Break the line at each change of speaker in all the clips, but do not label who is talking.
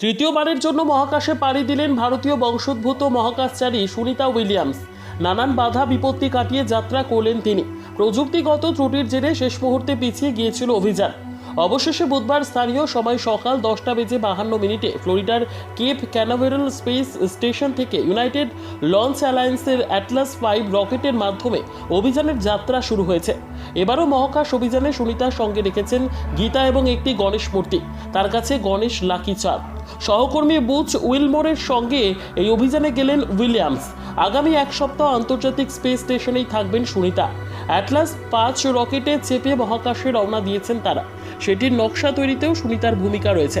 তৃতীয়বারের জন্য মহাকাশে পাড়ি দিলেন ভারতীয় বংশোদ্ভূত মহাকাশচারী সুনিতা উইলিয়ামস। নানান বাধা বিপত্তি কাটিয়ে যাত্রা করলেন তিনি। প্রযুক্তিগত ত্রুটির জেরে শেষ মুহূর্তে পিছিয়ে গিয়েছিল অভিযান। অবশেষে বুধবার স্থানীয় সময় সকাল দশটা বেজে বাহান্ন মিনিটে ফ্লোরিডার কেপ ক্যানাভেরাল স্পেস স্টেশন থেকে ইউনাইটেড লঞ্চ অ্যালায়েন্সের অ্যাটলাস ফাইভ রকেটের মাধ্যমে অভিযানের যাত্রা শুরু হয়েছে। এবারও মহাকাশ অভিযানে সুনিতার সঙ্গে রেখেছেন গীতা এবং একটি গণেশ মূর্তি। তার কাছে গণেশ লাকি চাঁদ। সহকর্মী বুচ উইলমোরের সঙ্গে এই অভিযানে গেলেন উইলিয়ামস। আগামী এক সপ্তাহ আন্তর্জাতিক স্পেস স্টেশনেই থাকবেন সুনিতা। অ্যাটলাস পাঁচ রকেটে চেপে মহাকাশে রওনা দিয়েছেন তারা। সেটির নকশা তৈরিতেও সুনিতার ভূমিকা রয়েছে।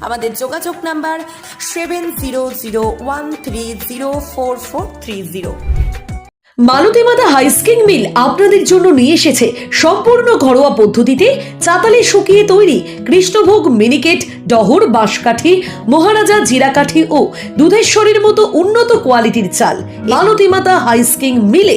আমাদের যোগাযোগ number seven zero zero one three zero four four three zero.
Maltimata husking mill আপনাদের জন্য নিয়ে এসেছে সম্পূর্ণ ঘরোয়া পদ্ধতিতে চাতালে শুকিয়ে তৈরি কৃষ্ণভোগ মিনিকেট, ডহর, বাঁশকাঠি, মহারাজা জিরাকাঠি ও দুধেশ্বরীর মতো উন্নত কোয়ালিটির চাল। মালতীমাতা হাইস্কিং মিলে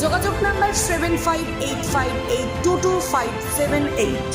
যোগাযোগ number seven five eight five eight two two five seven eight.